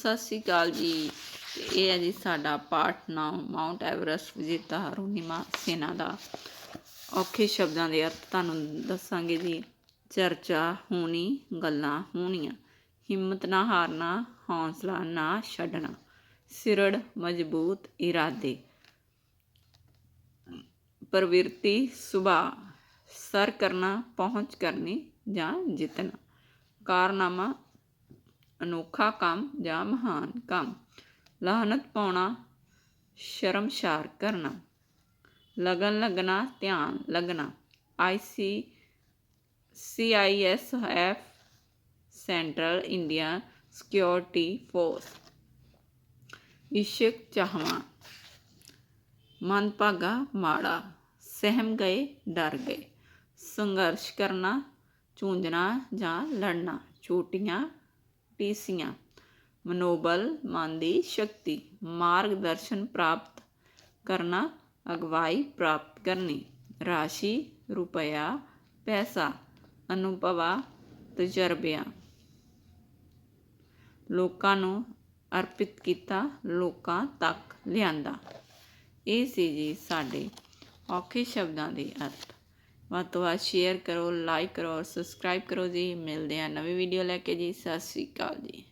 ਸਤਿ ਸ਼੍ਰੀ ਅਕਾਲ ਜੀ। ਇਹ ਹੈ ਜੀ ਸਾਡਾ ਪਾਠ ਨਾਮ ਮਾਊਂਟ ਐਵਰੈਸਟ ਵਿਜੇਤਾ ਅਰੁਣਿਮਾ ਸੇਨਾ ਦਾ। ਔਖੇ ਸ਼ਬਦਾਂ ਦੇ ਅਰਥ ਤੁਹਾਨੂੰ ਦੱਸਾਂਗੇ ਜੀ। ਚਰਚਾ ਹੋਣੀ, ਗੱਲਾਂ ਹੋਣੀਆਂ। ਹਿੰਮਤ ਨਾ ਹਾਰਨਾ, ਹੌਸਲਾ ਨਾ ਛੱਡਣਾ। ਸਿਰੜ, ਮਜ਼ਬੂਤ, ਇਰਾਦੇ। ਪ੍ਰਵਿਰਤੀ, ਸੁਭਾਅ। ਸਰ ਕਰਨਾ, ਪਹੁੰਚ ਕਰਨੀ ਜਾਂ ਜਿੱਤਣਾ। ਕਾਰਨਾਮਾ ਅਨੋਖਾ ਕੰਮ ਜਾਂ ਮਹਾਨ ਕੰਮ ਲਾਹਨਤ ਪਾਉਣਾ ਸ਼ਰਮਸ਼ਾਰ ਕਰਨਾ ਲਗਨ ਲੱਗਣਾ ਧਿਆਨ ਲੱਗਣਾ ਆਈ ਸੀ C I S F central India security force ਇਸ਼ਕ ਚਾਹਵਾ ਮਨ ਭਾਗਾ ਮਾੜਾ ਸਹਿਮ ਗਏ ਡਰ ਗਏ ਸੰਘਰਸ਼ ਕਰਨਾ ਚੂੰਝਣਾ ਜਾਂ ਲੜਨਾ ਚੋਟੀਆਂ ਪੀਸੀਆਂ। ਮਨੋਬਲ ਮਨ ਦੀ ਸ਼ਕਤੀ। ਮਾਰਗਦਰਸ਼ਨ ਪ੍ਰਾਪਤ ਕਰਨਾ, ਅਗਵਾਈ ਪ੍ਰਾਪਤ ਕਰਨੀ। ਰਾਸ਼ੀ, ਰੁਪਇਆ, ਪੈਸਾ, ਅਨੁਭਵਾ, ਤਜਰਬਿਆਂ। ਲੋਕਾਂ ਨੂੰ ਅਰਪਿਤ ਕੀਤਾ, ਲੋਕਾਂ ਤੱਕ ਲਿਆਂਦਾ। ਇਹ ਸੀ ਜੀ ਸਾਡੇ ਔਖੇ ਸ਼ਬਦਾਂ ਦੇ ਅਰਥ। ਵੱਧ ਤੋਂ ਵੱਧ ਸ਼ੇਅਰ ਕਰੋ ਲਾਈਕ ਕਰੋ ਔਰ ਸਬਸਕ੍ਰਾਈਬ ਕਰੋ ਜੀ। ਮਿਲਦੇ ਹਾਂ ਨਵੀਂ ਵੀਡੀਓ ਲੈ ਕੇ ਜੀ। ਸਤਿ ਸ਼੍ਰੀ ਅਕਾਲ ਜੀ।